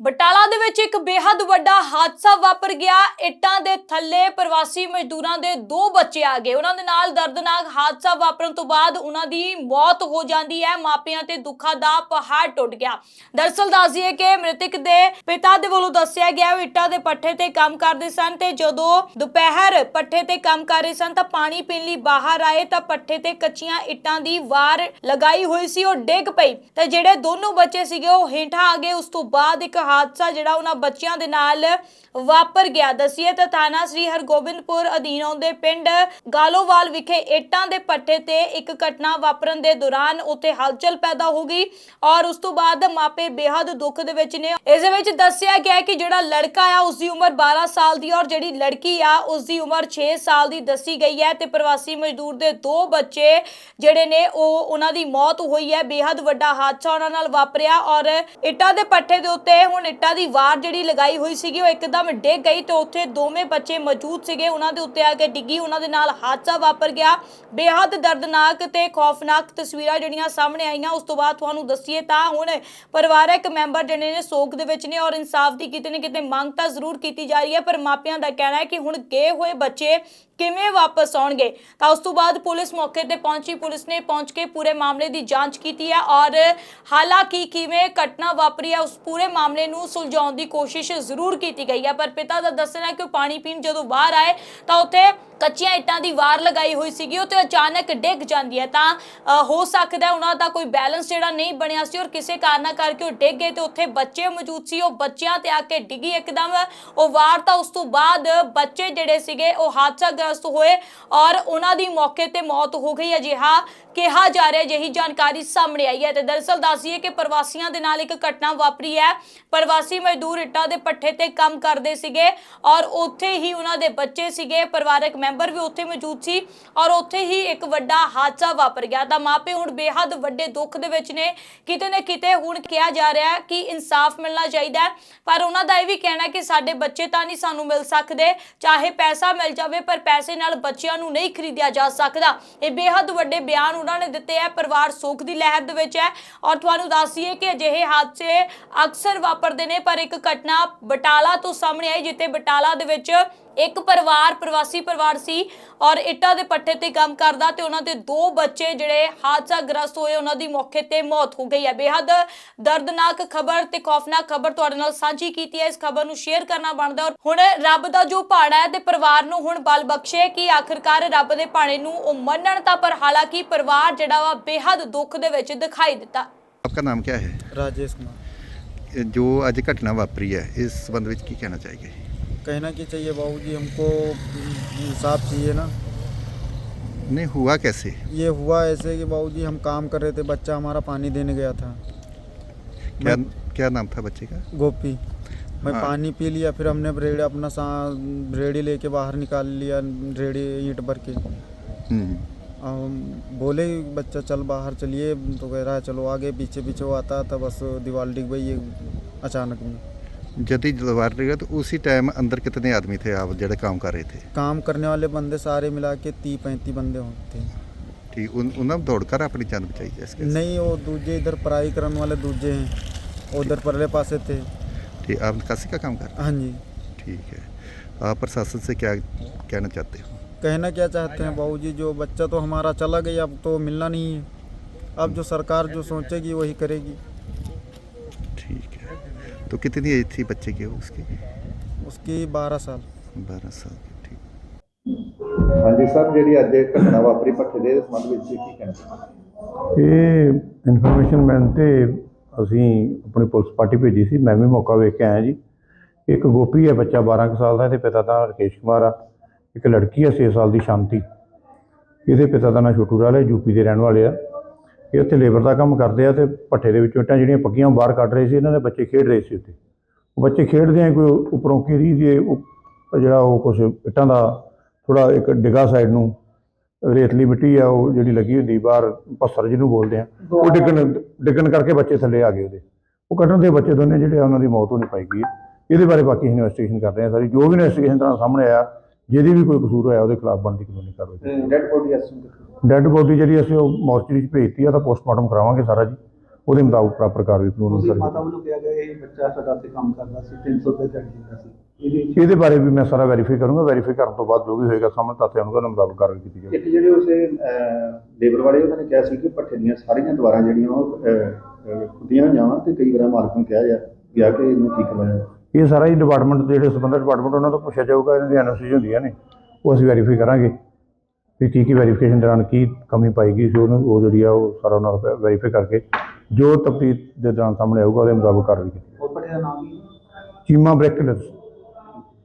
ਬਟਾਲਾ ਦੇ ਵਿੱਚ ਇੱਕ ਬੇहद ਵੱਡਾ ਹਾਦਸਾ ਵਾਪਰ ਗਿਆ। ਇੱਟਾਂ ਦੇ ਥੱਲੇ ਪ੍ਰਵਾਸੀ ਮਜ਼ਦੂਰਾਂ ਦੇ ਦੋ ਬੱਚੇ ਆ ਗਏ। ਉਹਨਾਂ ਦੇ ਨਾਲ ਦਰਦਨਾਕ ਹਾਦਸਾ ਵਾਪਰਨ ਤੋਂ ਬਾਅਦ ਉਹਨਾਂ ਦੀ ਮੌਤ ਹੋ ਜਾਂਦੀ ਹੈ। ਮਾਪਿਆਂ ਤੇ ਦੁੱਖਾਂ ਦਾ ਪਹਾੜ ਟੁੱਟ ਗਿਆ। ਦਰਸਲ ਦੱਸਦੀਏ ਕਿ ਮ੍ਰਿਤਕ ਦੇ ਪਿਤਾ ਦੇ ਵੱਲੋਂ ਦੱਸਿਆ ਗਿਆ, ਉਹ ਇੱਟਾਂ ਦੇ ਪੱਠੇ ਤੇ ਕੰਮ ਕਰਦੇ ਸਨ ਤੇ ਜਦੋਂ ਦੁਪਹਿਰ ਪੱਠੇ ਤੇ ਕੰਮ ਕਰ ਰਹੇ ਸਨ ਤਾਂ ਪਾਣੀ ਪੀਣ ਲਈ ਬਾਹਰ ਆਏ ਤਾਂ ਪੱਠੇ ਤੇ ਕੱਚੀਆਂ ਇੱਟਾਂ ਦੀ ਵਾਰ ਲਗਾਈ ਹੋਈ ਸੀ, ਉਹ ਡਿੱਗ ਪਈ। ਤੇ ਜਿਹੜੇ ਦੋਨੋਂ ਬੱਚੇ ਸੀਗੇ, ਉਹ ਹੇਠਾਂ ਆ ਗਏ। ਉਸ ਤੋਂ ਬਾਅਦ ਇੱਕ ਹਾਦਸਾ ਜਿਹੜਾ ਉਹਨਾਂ ਬੱਚਿਆਂ ਦੇ ਨਾਲ ਵਾਪਰ ਗਿਆ। ਦਸੀਏ ਤਾਂ ਥਾਣਾ ਸ੍ਰੀ ਹਰਗੋਬਿੰਦਪੁਰ ਅਧੀਨ ਆਉਂਦੇ ਪਿੰਡ ਗਾਲੋਵਾਲ ਵਿਖੇ ਏਟਾਂ ਦੇ ਪੱਠੇ ਤੇ ਇੱਕ ਘਟਨਾ ਵਾਪਰਨ ਦੇ ਦੌਰਾਨ ਉੱਥੇ ਹਲਚਲ ਪੈਦਾ ਹੋ ਗਈ ਔਰ ਉਸ ਤੋਂ ਬਾਅਦ ਮਾਪੇ ਬੇहद ਦੁੱਖ ਦੇ ਵਿੱਚ ਨੇ। ਇਸ ਵਿੱਚ ਦੱਸਿਆ ਗਿਆ ਕਿ ਜਿਹੜਾ ਲੜਕਾ ਆ, ਉਸ ਦੀ ਉਮਰ 12 ਸਾਲ ਦੀ ਔਰ ਜਿਹੜੀ ਲੜਕੀ ਆ, ਉਸ ਦੀ ਉਮਰ 6 ਸਾਲ ਦੀ ਦੱਸੀ ਗਈ ਹੈ ਤੇ ਪ੍ਰਵਾਸੀ ਮਜ਼ਦੂਰ ਦੇ ਦੋ ਬੱਚੇ ਜਿਹੜੇ ਨੇ, ਉਹ ਉਹਨਾਂ ਦੀ ਮੌਤ ਹੋਈ ਹੈ। ਬੇहद ਵੱਡਾ ਹਾਦਸਾ ਉਹਨਾਂ ਨਾਲ ਵਾਪਰਿਆ ਔਰ ਏਟਾਂ ਦੇ ਪੱਠੇ ਦੇ ਉੱਤੇ ਹੁਣ ਇੱਟਾਂ ਦੀ ਵਾਰ ਜਿਹੜੀ ਲਗਾਈ ਹੋਈ ਸੀਗੀ, ਉਹ ਇੱਕਦਮ ਡਿੱਗ ਗਈ ਤੇ ਉੱਥੇ ਦੋਵੇਂ ਬੱਚੇ ਮੌਜੂਦ ਸੀਗੇ। ਉਹਨਾਂ ਦੇ ਉੱਤੇ ਆ ਕੇ ਡਿੱਗੀ, ਉਹਨਾਂ ਦੇ ਨਾਲ ਹਾਦਸਾ ਵਾਪਰ ਗਿਆ। ਬੇहद ਦਰਦਨਾਕ ਤੇ ਖੌਫਨਾਕ ਤਸਵੀਰਾਂ ਜਿਹੜੀਆਂ ਸਾਹਮਣੇ ਆਈਆਂ, ਉਸ ਤੋਂ ਬਾਅਦ ਤੁਹਾਨੂੰ ਦੱਸੀਏ ਤਾਂ ਹੁਣ ਪਰਿਵਾਰਕ ਮੈਂਬਰ ਜਿਹੜੇ ਨੇ, ਸੋਗ ਦੇ ਵਿੱਚ ਨੇ ਔਰ ਇਨਸਾਫ ਦੀ ਕਿਤੇ ਨਾ ਕਿਤੇ ਮੰਗ ਤਾਂ ਜ਼ਰੂਰ ਕੀਤੀ ਜਾ ਰਹੀ ਹੈ, ਪਰ ਮਾਪਿਆਂ ਦਾ ਕਹਿਣਾ ਹੈ ਕਿ ਹੁਣ ਗਏ ਹੋਏ ਬੱਚੇ ਕਿਵੇਂ ਵਾਪਸ ਆਉਣਗੇ? ਤਾਂ ਉਸ ਤੋਂ ਬਾਅਦ ਪੁਲਿਸ ਮੌਕੇ ਤੇ ਪਹੁੰਚੀ। ਪੁਲਿਸ ਨੇ ਪਹੁੰਚ ਕੇ ਪੂਰੇ ਮਾਮਲੇ ਦੀ ਜਾਂਚ ਕੀਤੀ ਹੈ ਔਰ ਹਾਲਾਂਕਿ ਕਿਵੇਂ ਘਟਨਾ ਵਾਪਰੀ ਹੈ, ਉਸ ਪੂਰੇ ਮਾਮਲੇ ਨੂੰ ਸੁਲਝਾਉਣ ਦੀ ਕੋਸ਼ਿਸ਼ ਜ਼ਰੂਰ ਕੀਤੀ ਗਈ ਹੈ, ਪਰ ਪਿਤਾ ਦਾ ਦੱਸਣਾ ਹੈ ਕਿ ਪਾਣੀ ਪੀਣ ਜਦੋਂ ਬਾਹਰ ਆਏ ਤਾਂ ਉੱਥੇ ਕੱਚੀਆਂ ਇੱਟਾਂ ਦੀ ਵਾਰ ਲਗਾਈ ਹੋਈ ਸੀਗੀ, ਉਹ ਤੇ ਅਚਾਨਕ ਡਿੱਗ ਜਾਂਦੀ ਹੈ। ਤਾਂ ਹੋ ਸਕਦਾ ਉਹਨਾਂ ਦਾ ਕੋਈ ਬੈਲੈਂਸ ਜਿਹੜਾ ਨਹੀਂ ਬਣਿਆ ਸੀ ਔਰ ਕਿਸੇ ਕਾਰਨਾ ਕਰਕੇ ਉਹ ਡਿੱਗ ਗਏ ਤੇ ਉੱਥੇ ਬੱਚੇ ਮੌਜੂਦ ਸੀ। ਉਹ ਬੱਚਿਆਂ ਤੇ ਆ ਕੇ ਡਿੱਗੀ ਇੱਕਦਮ। ਉਹ ਵਾਰ ਤਾਂ ਉਸ ਤੋਂ ਬਾਅਦ ਬੱਚੇ ਜਿਹੜੇ ਸੀਗੇ, ਉਹ ਹਾਦਸਾਗ੍ਰਸਤ ਹੋਏ ਔਰ ਉਹਨਾਂ ਦੀ ਮੌਕੇ ਤੇ ਮੌਤ ਹੋ ਗਈ। ਅਜਿਹਾ ਕਿਹਾ ਜਾ ਰਿਹਾ ਜਿਹੀ ਜਾਣਕਾਰੀ ਸਾਹਮਣੇ ਆਈ ਹੈ ਤੇ ਦਰਅਸਲ ਦੱਸੀਏ ਕਿ ਪ੍ਰਵਾਸੀਆਂ ਦੇ ਨਾਲ ਇੱਕ ਘਟਨਾ ਵਾਪਰੀ ਹੈ। ਪ੍ਰਵਾਸੀ ਮਜ਼ਦੂਰ ਇੱਟਾਂ ਦੇ ਪੱਠੇ ਤੇ ਕੰਮ ਕਰਦੇ ਸੀਗੇ ਔਰ ਉੱਥੇ ਹੀ ਉਹਨਾਂ ਦੇ ਬੱਚੇ ਸੀਗੇ, ਪਰਿਵਾਰਕ ਮੈਂਬਰ ਵੀ ਉੱਥੇ ਮੌਜੂਦ ਸੀ ਔਰ ਉੱਥੇ ਹੀ ਇੱਕ ਵੱਡਾ ਹਾਦਸਾ ਵਾਪਰ ਗਿਆ। ਤਾਂ ਮਾਪੇ ਹੁਣ ਬੇਹੱਦ ਵੱਡੇ ਦੁੱਖ ਦੇ ਵਿੱਚ ਨੇ। ਕਿਤੇ ਨਾ ਕਿਤੇ ਹੁਣ ਕਿਹਾ ਜਾ ਰਿਹਾ ਕਿ ਇਨਸਾਫ ਮਿਲਣਾ ਚਾਹੀਦਾ ਹੈ। ਪਰ ਉਹਨਾਂ ਦਾ ਇਹ ਵੀ ਕਹਿਣਾ ਕਿ ਸਾਡੇ ਬੱਚੇ ਤਾਂ ਨਹੀਂ ਸਾਨੂੰ ਮਿਲ ਸਕਦੇ। ਚਾਹੇ ਪੈਸਾ ਮਿਲ ਜਾਵੇ, ਪਰ ਪੈਸੇ ਨਾਲ ਬੱਚਿਆਂ ਨੂੰ ਨਹੀਂ ਖਰੀਦਿਆ ਜਾ ਸਕਦਾ। ਇਹ ਬੇਹੱਦ ਵੱਡੇ ਬਿਆਨ ਉਹਨਾਂ ਨੇ ਦਿੱਤੇ ਹੈ। ਪਰਿਵਾਰ ਸੋਗ ਦੀ ਲਹਿਰ ਦੇ ਵਿੱਚ ਹੈ। ਔਰ ਤੁਹਾਨੂੰ ਦੱਸ ਕਿ ਅਜਿਹੇ ਹਾਦਸੇ ਅਕਸਰ ਵਾਪਰਦੇ ਨੇ। ਪਰ ਇੱਕ ਘਟਨਾ ਬਟਾਲਾ ਤੋਂ ਸਾਹਮਣੇ ਆਈ, ਜਿੱਥੇ ਬਟਾਲਾ ਦੇ ਵਿੱਚ ਇੱਕ ਪਰਿਵਾਰ ਪ੍ਰਵਾਸੀ ਪਰਿਵਾਰ ਸੀ ਔਰ ਇੱਟਾਂ ਦੇ ਪੱਠੇ ਤੇ ਕੰਮ ਕਰਦਾ ਤੇ ਉਹਨਾਂ ਦੇ ਦੋ ਬੱਚੇ ਜਿਹੜੇ ਹਾਦਸਾ ਗ੍ਰਸਤ ਹੋਏ ਉਹਨਾਂ ਦੀ ਮੌਕੇ ਤੇ ਮੌਤ ਹੋ ਗਈ ਹੈ। ਬੇहद ਦਰਦਨਾਕ ਖਬਰ ਤੇ ਖੌਫਨਾਕ ਖਬਰ ਤੁਹਾਡੇ ਨਾਲ ਸਾਂਝੀ ਕੀਤੀ ਹੈ। ਇਸ ਖਬਰ ਨੂੰ ਸ਼ੇਅਰ ਕਰਨਾ ਬਣਦਾ ਔਰ ਹੁਣ ਰੱਬ ਦਾ ਜੋ ਪਾੜਾ ਹੈ ਤੇ ਪਰਿਵਾਰ ਨੂੰ ਹੁਣ ਬਲ ਬਖਸ਼ੇ ਕਿ ਆਖਰਕਾਰ ਰੱਬ ਦੇ ਪਾੜੇ ਨੂੰ ਉਹ ਮੰਨਣ ਤਾਂ ਪਰ ਹਾਲਾਂਕਿ ਪਰਿਵਾਰ ਜਿਹੜਾ ਵਾ ਬੇहद ਦੁੱਖ ਦੇ ਵਿੱਚ ਦਿਖਾਈ ਦਿੱਤਾ। आपका नाम क्या है राजेश कुमार जो आज घटना वापरी है इस संबंध में की कहना चाहिए कहना कि चाहिए बाबूजी हमको इंसाफ चाहिए ना। नहीं हुआ कैसे? ये हुआ ऐसे कि बाबूजी हम काम कर रहे थे बच्चा हमारा पानी देने गया था। क्या क्या नाम था बच्चे का? गोपी। मैं हाँ। पानी पी लिया फिर हमने रेड़ी अपना सा रेड़ी लेके बाहर निकाल लिया रेड़ी ईट भर के। हम्म, हम बोले बच्चा चल बाहर चलिए। तो कह रहा है चलो आगे पीछे पीछे वो आता था बस दीवार डिग गई ये अचानक में। जदी जलवार रहेगा तो उसी टाइम अंदर कितने आदमी थे आप जड़े काम कर रहे थे काम करने वाले बंदे सारे मिला के तीस पैंतीस बंदे होते हैं ठीक उन उन्होंने दौड़कर अपनी जान बचाई है इसके नहीं वो दूजे इधर पढ़ाई करने वाले दूजे हैं उधर परले पासे थे ठीक आप निकासी का काम कर रहे हाँ जी हैं ठीक है आप प्रशासन से क्या कहना चाहते हो कहना क्या चाहते हैं बाबूजी जो बच्चा तो हमारा चला गया अब तो मिलना नहीं है अब जो सरकार जो सोचेगी वही करेगी ठीक है तो कितनी एज थी बच्चे की उसकी उसकी बारह साल बारह साल की ठीक ਹਾਂਜੀ ਸਰ ਜਿਹੜੀ ਅੱਜ ਘਟਨਾ ਵਾਪਰੀ ਭੱਠੇ ਦੇ ਸੰਬੰਧ ਵਿੱਚ ਕੀ ਕਹਿਣਾ ਚਾਹੁੰਦੇ ਇਹ ਇਨਫੋਰਮੇਸ਼ਨ ਮਿਲਣ ਤੇ ਅਸੀਂ ਆਪਣੀ ਪੁਲਿਸ ਪਾਰਟੀ ਭੇਜੀ ਸੀ ਮੈਂ ਵੀ ਮੌਕਾ ਵੇਖ ਕੇ ਆਇਆ ਜੀ ਇੱਕ ਗੋਪੀ ਹੈ ਬੱਚਾ 12 ਕੁ ਸਾਲ ਦਾ ਇਹਦੇ ਪਿਤਾ ਦਾ ਨਾਂ ਰਕੇਸ਼ ਕੁਮਾਰ ਆ ਇੱਕ ਲੜਕੀ ਹੈ 6 ਸਾਲ ਦੀ ਸ਼ਾਂਤੀ ਇਹਦੇ ਪਿਤਾ ਦਾ ਨਾਂ ਛੋਟੂ ਰਾਲ ਹੈ ਯੂਪੀ ਦੇ ਰਹਿਣ ਵਾਲੇ ਆ ਇਹ ਉੱਥੇ ਲੇਬਰ ਦਾ ਕੰਮ ਕਰਦੇ ਆ ਤੇ ਭੱਠੇ ਦੇ ਵਿੱਚੋਂ ਇੱਟਾਂ ਜਿਹੜੀਆਂ ਪੱਕੀਆਂ ਬਾਹਰ ਕੱਢ ਰਹੇ ਸੀ ਇਹਨਾਂ ਦੇ ਬੱਚੇ ਖੇਡ ਰਹੇ ਸੀ ਉੱਥੇ। ਉਹ ਬੱਚੇ ਖੇਡਦੇ ਆ ਕੋਈ ਉੱਪਰੋਂ ਕੀਰੀ ਉਹ ਜਿਹੜਾ ਉਹ ਕੁਛ ਇੱਟਾਂ ਦਾ ਥੋੜਾ ਇੱਕ ਡਿਗਾ ਸਾਈਡ ਨੂੰ ਰੇਤਲੀ ਮਿੱਟੀ ਆ ਉਹ ਜਿਹੜੀ ਲੱਗੀ ਹੁੰਦੀ ਬਾਹਰ ਪੱਥਰ ਜਿਹਨੂੰ ਬੋਲਦੇ ਆ ਉਹ ਡਿੱਗਣ ਡਿੱਗਣ ਕਰਕੇ ਬੱਚੇ ਥੱਲੇ ਆ ਗਏ ਉਹਦੇ। ਉਹ ਕੱਢਣ ਦੇ ਬੱਚੇ ਦੋਨੇ ਜਿਹੜੇ ਆ ਉਹਨਾਂ ਦੀ ਮੌਤ ਹੋਣੀ ਪਾਈ ਗਈ ਇਹਦੇ ਬਾਰੇ ਬਾਕੀ ਇਨਵੈਸਟੀਗੇਸ਼ਨ ਕਰ ਰਹੇ ਆ ਸਾਰੀ। ਜੋ ਵੀ ਇਨਵੈਸਟੀਗੇਸ਼ਨ ਤਰ੍ਹਾਂ ਸਾਹਮਣੇ ਆਇਆ ਜਿਹਦੀ ਵੀ ਕੋਈ ਕਸੂਰ ਹੋਇਆ ਉਹਦੇ ਖਿਲਾਫ ਬਣਦੀ ਕਾਨੂੰਨੀ ਕਾਰਵਾਈ ਡੈਡ ਬੋਡੀ ਅਸਮ ਡੈੱਡ ਬੋਡੀ ਜਿਹੜੀ ਅਸੀਂ ਉਹ ਮੋਰਚਰੀ 'ਚ ਭੇਜਤੀ ਆ ਤਾਂ ਪੋਸਟਮਾਰਟਮ ਕਰਾਵਾਂਗੇ ਸਾਰਾ ਜੀ। ਉਹਦੇ ਮੁਤਾਬਕ ਪ੍ਰੋਪਰ ਕਾਰਵਾਈ ਕਾਨੂੰਨ ਤੁਸੀਂ ਅਨੁਸਾਰ ਮਾਤਾ ਵੱਲੋਂ ਕਿਹਾ ਗਿਆ ਇਹ ਬੱਚਾ ਸਾਡਾ ਉੱਥੇ ਕੰਮ ਕਰਦਾ ਸੀ 300 ਰੁਪਏ ਦਿਹਾੜੀ ਦਿੰਦਾ ਸੀ। ਇਹਦੇ ਇਹਦੇ ਬਾਰੇ ਵੀ ਮੈਂ ਸਾਰਾ ਵੈਰੀਫਾਈ ਕਰੂੰਗਾ ਵੈਰੀਫਾਈ ਕਰਨ ਤੋਂ ਬਾਅਦ ਜੋ ਵੀ ਹੋਏਗਾ ਸਾਹਮਣੇ ਤੱਥ ਅਨੁਸਾਰ ਉਹਦੇ ਮੁਤਾਬਕ ਕਾਰਵਾਈ ਕੀਤੀ ਜਾਵੇਗੀ ਇੱਕ ਜਿਹੜੇ ਉਸੇ ਲੇਬਰ ਵਾਲੇ ਉਹਨਾਂ ਨੇ ਕਿਹਾ ਸੀ ਕਿ ਭੱਠੇ ਦੀਆਂ ਸਾਰੀਆਂ ਦੀਵਾਰਾਂ ਜਿਹੜੀਆਂ ਉਹ ਖੁੱਦੀਆਂ ਹੋਈਆਂ ਵਾ ਤੇ ਕਈ ਵਾਰ ਮਾਲਕ ਨੂੰ ਕਿਹਾ ਜਾ ਗਿਆ ਕਿ ਇਹਨੂੰ ਠੀਕ ਕਰਵਾਇਆ ਜਾਵੇ। ਇਹ ਸਾਰਾ ਹੀ ਡਿਪਾਰਟਮੈਂਟ ਜਿਹੜੇ ਸੰਬੰਧਿਤ ਡਿਪਾਰਟਮੈਂਟ ਉਹਨਾਂ ਤੋਂ ਪੁੱਛਿਆ ਜਾਊਗਾ ਇਹਨਾਂ ਦੀ ਐਨਓਸੀ ਹੁੰਦੀਆਂ ਨੇ ਉਹ ਅਸੀਂ ਵੈਰੀਫਾਈ ਕਰਾਂਗੇ। ਵੀ ਕੀ ਕੀ ਵੈਰੀਫਿਕੇਸ਼ਨ ਦੌਰਾਨ ਕੀ ਕਮੀ ਪਾਈ ਗਈ ਸੀ ਉਹਨੂੰ ਉਹ ਜਿਹੜੀ ਆ ਉਹ ਸਾਰਾ ਉਹਨਾਂ ਦਾ ਵੈਰੀਫਾਈ ਕਰਕੇ ਜੋ ਤਫਤੀਸ਼ ਦੇ ਦੌਰਾਨ ਸਾਹਮਣੇ ਆਊਗਾ ਉਹਦੇ ਮੁਤਾਬਕ ਕਾਰਵਾਈ ਕੀਤੀ ਨਾਮ ਕੀ ਚੀਮਾ ਬ੍ਰੈਕਲਸ।